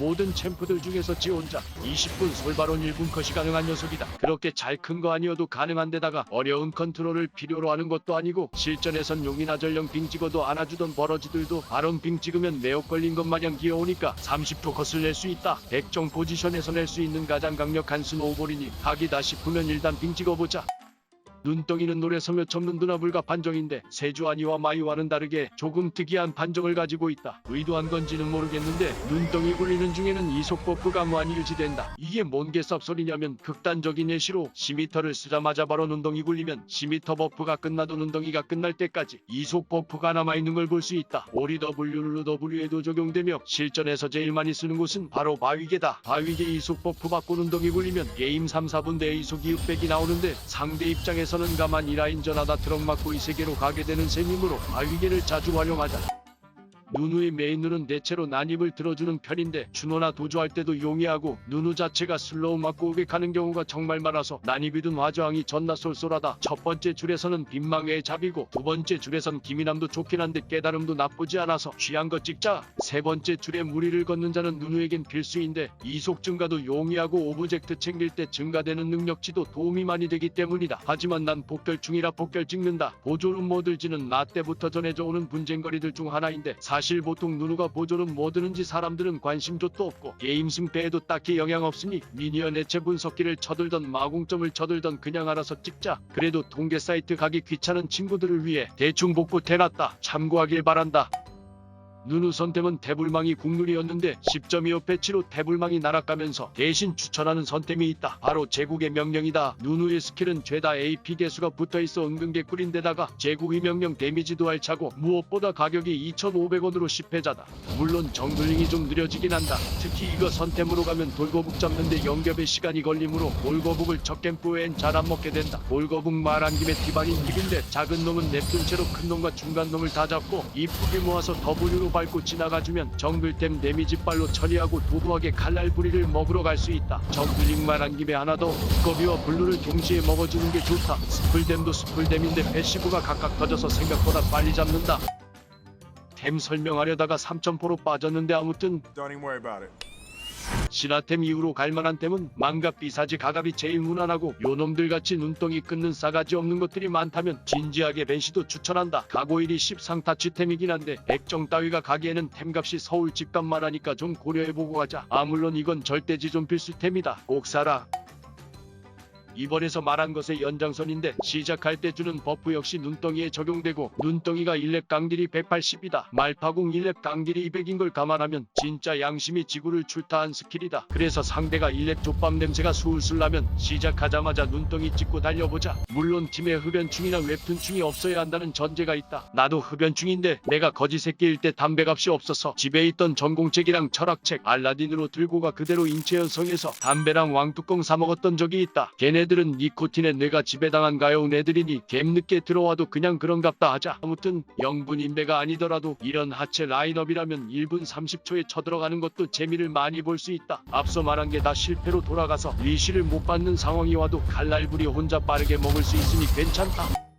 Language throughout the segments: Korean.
모든 챔프들 중에서 지 혼자 20분 솔바론 1분 컷이 가능한 녀석이다. 그렇게 잘 큰 거 아니어도 가능한 데다가 어려운 컨트롤을 필요로 하는 것도 아니고 실전에선 용이나 전령 빙 찍어도 안아주던 버러지들도 바론 빙 찍으면 매혹 걸린 것 마냥 귀여우니까 30초 컷을 낼 수 있다. 백정 포지션에서 낼 수 있는 가장 강력한 스노우볼이니 각이다 싶으면 일단 빙 찍어보자. 눈덩이는 노래 서며 접는 누나불과 반정인데 세주아니와 마이와는 다르게 조금 특이한 반정을 가지고 있다. 의도한 건지는 모르겠는데 눈덩이 굴리는 중에는 이속 버프가 많이 유지된다. 이게 뭔 개쌉소리냐면 극단적인 예시로 시미터를 쓰자마자 바로 눈덩이 굴리면 시미터 버프가 끝나도 눈덩이가 끝날 때까지 이속 버프가 남아있는 걸 볼 수 있다. 오리 W 룰루 W에도 적용되며 실전에서 제일 많이 쓰는 곳은 바로 바위계다. 바위계 이속 버프 받고 눈덩이 굴리면 게임 3, 4분 내에 이속 2흑백이 나오는데 상대 입장에서 는 가만히 라인 전하다 트럭 맞고 이 세계로 가게 되는 셈이므로 바위계를 자주 활용하자. 누누의 메인룰은 대체로 난입을 들어주는 편인데 준호나 도주할 때도 용이하고 누누 자체가 슬로우 맞고 오게 가는 경우가 정말 많아서 난입이든 화저항이 전나 쏠쏠하다. 첫 번째 줄에서는 빈망의 잡이고 두 번째 줄에선 기민함도 좋긴 한데 깨달음도 나쁘지 않아서 취한 것 찍자. 세 번째 줄에 무리를 걷는 자는 누누에겐 필수인데 이속 증가도 용이하고 오브젝트 챙길 때 증가되는 능력치도 도움이 많이 되기 때문이다. 하지만 난 복결충이라 복결 찍는다. 보조는 뭐 들지는 나 때부터 전해져 오는 분쟁거리들 중 하나인데 사실 보통 누누가 보조는 뭐 드는지 사람들은 관심조도 없고 게임 승패에도 딱히 영향 없으니 미니언 해체 분석기를 쳐들던 마공점을 쳐들던 그냥 알아서 찍자. 그래도 통계 사이트 가기 귀찮은 친구들을 위해 대충 복구 해놨다. 참고하길 바란다 누누 선템은 태불망이 국룰이었는데 10.25 패치로 태불망이 날아가면서 대신 추천하는 선템이 있다. 바로 제국의 명령이다. 누누의 스킬은 죄다 AP 개수가 붙어있어 은근 개꿀인데다가 제국의 명령 데미지도 알차고 무엇보다 가격이 2,500원으로 10회자다. 물론 정글링이 좀 느려지긴 한다. 특히 이거 선템으로 가면 돌거북 잡는데 연ገብ의 시간이 걸리므로 돌거북을 첫 캠프엔 잘 안 먹게 된다. 돌거북 말한 김에 티반인 팁인데 작은 놈은 냅둔 채로 큰 놈과 중간 놈을 다 잡고 이쁘게 모아서 W로 밟고 지나가주면 정글템 데미지 발로 처리하고 도도하게 칼날 부리를 먹으러 갈 수 있다. 정글링 말한 김에 하나 더 두꺼비와 블루를 동시에 먹어주는 게 좋다. 스플댐도 스플댐인데 패시브가 각각 터져서 생각보다 빨리 잡는다. 템 설명하려다가 3점포로 빠졌는데 아무튼 신화템 이후로 갈만한 템은 망갑 비사지 가갑이 제일 무난하고 요놈들 같이 눈덩이 끊는 싸가지 없는 것들이 많다면 진지하게 벤시도 추천한다. 가고일이 10상타치템이긴 한데 백정 따위가 가기에는 템값이 서울 집값만 하니까 좀 고려해보고 가자. 아 물론 이건 절대 지존 필수템이다. 꼭 사라. 이번에서 말한 것의 연장선인데 시작할 때 주는 버프 역시 눈덩이에 적용되고 눈덩이가 1렙 강딜이 180이다. 말파궁 1렙 강딜이 200인 걸 감안하면 진짜 양심이 지구를 출타한 스킬이다. 그래서 상대가 1렙 족밥 냄새가 술술 나면 시작하자마자 눈덩이 찍고 달려보자. 물론 팀에 흡연충이나 웹툰충이 없어야 한다는 전제가 있다. 나도 흡연충인데 내가 거지 새끼일 때 담배값이 없어서 집에 있던 전공책이랑 철학책 알라딘으로 들고 가 그대로 인체현성에서 담배랑 왕뚜껑 사 먹었던 적이 있다. 걔네 들은 니코틴에 뇌가 지배당한 가여운 애들이니 갬 늦게 들어와도 그냥 그런갑다 하자. 아무튼 영분 인배가 아니더라도 이런 하체 라인업이라면 1분 30초에 쳐들어가는 것도 재미를 많이 볼 수 있다. 앞서 말한 게 다 실패로 돌아가서 리시를 못 받는 상황이 와도 칼날부리 혼자 빠르게 먹을 수 있으니 괜찮다.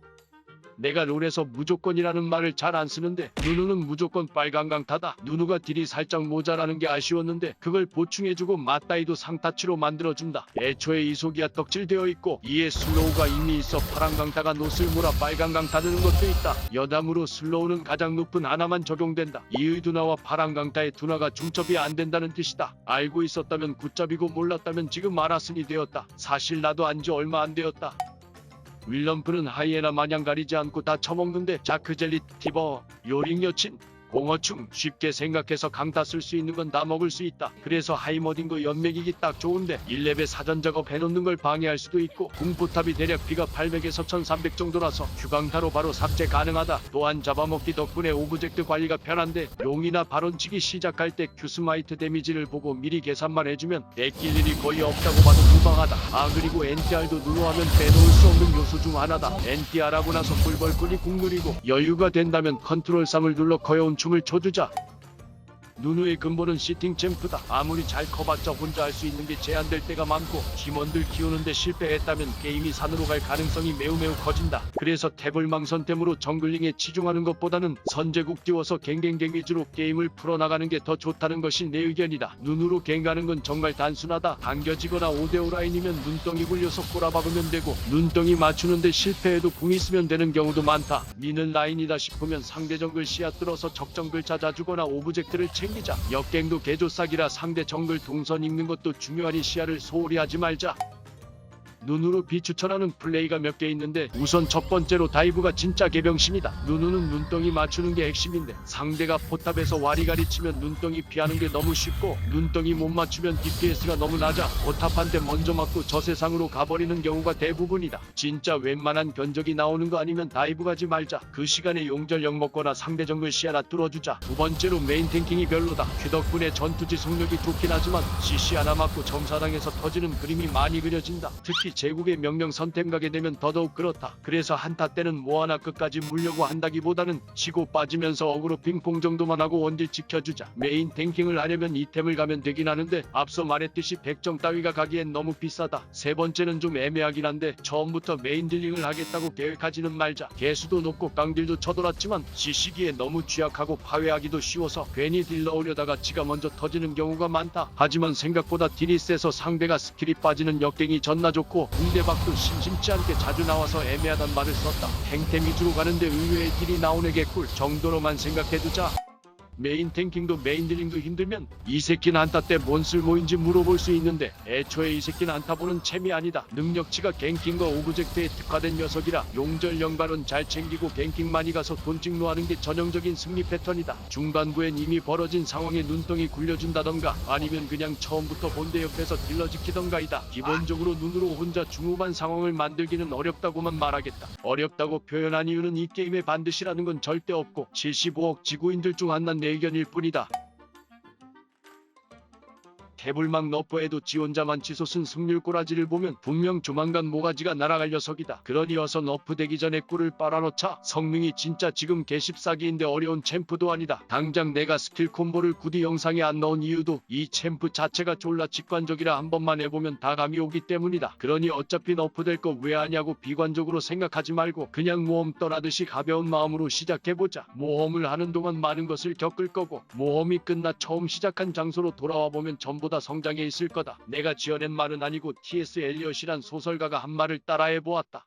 내가 롤에서 무조건이라는 말을 잘 안 쓰는데 누누는 무조건 빨간 강타다. 누누가 딜이 살짝 모자라는 게 아쉬웠는데 그걸 보충해주고 맞다이도 상타치로 만들어준다. 애초에 이속이야 떡칠되어 있고 이에 슬로우가 이미 있어 파란 강타가 노슬 몰아 빨간 강타 드는 것도 있다. 여담으로 슬로우는 가장 높은 하나만 적용된다. 이의 두나와 파란 강타의 두나가 중첩이 안 된다는 뜻이다. 알고 있었다면 굿잡이고 몰랐다면 지금 알았으니 되었다. 사실 나도 안지 얼마 안 되었다. 윌럼프는 하이에나 마냥 가리지 않고 다 처먹는데 자크 젤리 티버 요링 여친 공어충 쉽게 생각해서 강타 쓸수 있는 건 다 먹을 수 있다. 그래서 하이머딩거 연맥이기 딱 좋은데 1렙에 사전 작업 해놓는 걸 방해할 수도 있고 공포탑이 대략 피가 800에서 1300 정도라서 휴강타로 바로 삭제 가능하다. 또한 잡아먹기 덕분에 오브젝트 관리가 편한데 용이나 발언치기 시작할 때 큐스마이트 데미지를 보고 미리 계산만 해주면 뺏길 일이 거의 없다고 봐도 무방하다. 아 그리고 NTR도 누르하면 빼놓을 수 없는 요소 중 하나다. NTR하고 나서 꿀벌꿀이 국룰이고 여유가 된다면 컨트롤 3을 눌러 거여 운 춤을 춰주자. 누누의 근본은 시팅 챔프다. 아무리 잘 커봤자 혼자 할 수 있는 게 제한될 때가 많고 팀원들 키우는데 실패했다면 게임이 산으로 갈 가능성이 매우 매우 커진다. 그래서 탭을 망선템으로 정글링에 치중하는 것보다는 선제국 띄워서 갱갱갱 위주로 게임을 풀어나가는 게 더 좋다는 것이 내 의견이다. 눈으로 갱가는 건 정말 단순하다. 당겨지거나 5대5 라인이면 눈덩이 굴려서 꼬라박으면 되고 눈덩이 맞추는데 실패해도 궁 있으면 되는 경우도 많다. 미는 라인이다 싶으면 상대 정글 씨앗 들어서 적정글 찾아주거나 오브젝트를 챙 기자. 역갱도 개조싹이라 상대 정글 동선 읽는 것도 중요하니 시야를 소홀히 하지 말자. 눈으로 비추천하는 플레이가 몇 개 있는데 우선 첫 번째로 다이브가 진짜 개병신이다. 눈우는 눈덩이 맞추는 게 핵심인데 상대가 포탑에서 와리가리 치면 눈덩이 피하는 게 너무 쉽고 눈덩이 못 맞추면 DPS가 너무 낮아 포탑한테 먼저 맞고 저 세상으로 가버리는 경우가 대부분이다. 진짜 웬만한 견적이 나오는 거 아니면 다이브 가지 말자. 그 시간에 용절력 먹거나 상대 정글 시야나 뚫어주자. 두 번째로 메인 탱킹이 별로다. 그 덕분에 전투지 속력이 좋긴 하지만 CC 하나 맞고 점사당해서 터지는 그림이 많이 그려진다. 특히 제국의 명령 선템 가게 되면 더더욱 그렇다. 그래서 한타 때는 뭐 하나 끝까지 물려고 한다기보다는 치고 빠지면서 어그로 핑퐁 정도만 하고 원딜 지켜주자. 메인 탱킹을 하려면 이템을 가면 되긴 하는데 앞서 말했듯이 백정 따위가 가기엔 너무 비싸다. 세 번째는 좀 애매하긴 한데 처음부터 메인 딜링을 하겠다고 계획하지는 말자. 개수도 높고 깡딜도 쳐돌았지만 지시기에 너무 취약하고 파괴하기도 쉬워서 괜히 딜 넣으려다가 지가 먼저 터지는 경우가 많다. 하지만 생각보다 딜이 세서 상대가 스킬이 빠지는 역갱이 전나 좋고 붕대박도 심심치 않게 자주 나와서 애매하단 말을 썼다. 탱템 위주로 가는데 의외의 딜이 나오네 개꿀 정도로만 생각해두자. 메인 탱킹도 메인 딜링도 힘들면 이 새끼는 한타 때 뭔 쓸모인지 물어볼 수 있는데 애초에 이 새끼는 한타 보는 챔이 아니다. 능력치가 갱킹과 오브젝트에 특화된 녀석이라 용절 영발은 잘 챙기고 갱킹 많이 가서 돈 찍노 하는 게 전형적인 승리 패턴이다. 중반부엔 이미 벌어진 상황에 눈덩이 굴려준다던가 아니면 그냥 처음부터 본대 옆에서 딜러 지키던가이다. 기본적으로 눈으로 혼자 중후반 상황을 만들기는 어렵다고만 말하겠다. 어렵다고 표현한 이유는 이 게임에 반드시라는 건 절대 없고 75억 지구인들 중 한난 내 의견일 뿐이다. 개불망 너프에도 지 혼자만 치솟은 승률 꼬라지를 보면 분명 조만간 모가지가 날아갈 녀석이다. 그러니 어서 너프 되기 전에 꿀을 빨아놓자. 성능이 진짜 지금 개십사기인데 어려운 챔프도 아니다. 당장 내가 스킬 콤보를 구디 영상에 안 넣은 이유도 이 챔프 자체가 졸라 직관적이라 한 번만 해보면 다 감이 오기 때문이다. 그러니 어차피 너프 될 거 왜 하냐고 비관적으로 생각하지 말고 그냥 모험 떠나듯이 가벼운 마음으로 시작해보자. 모험을 하는 동안 많은 것을 겪을 거고 모험이 끝나 처음 시작한 장소로 돌아와 보면 전 보다 성장해 있을 거다. 내가 지어낸 말은 아니고 T.S. 엘리엇이란 소설가가 한 말을 따라해 보았다.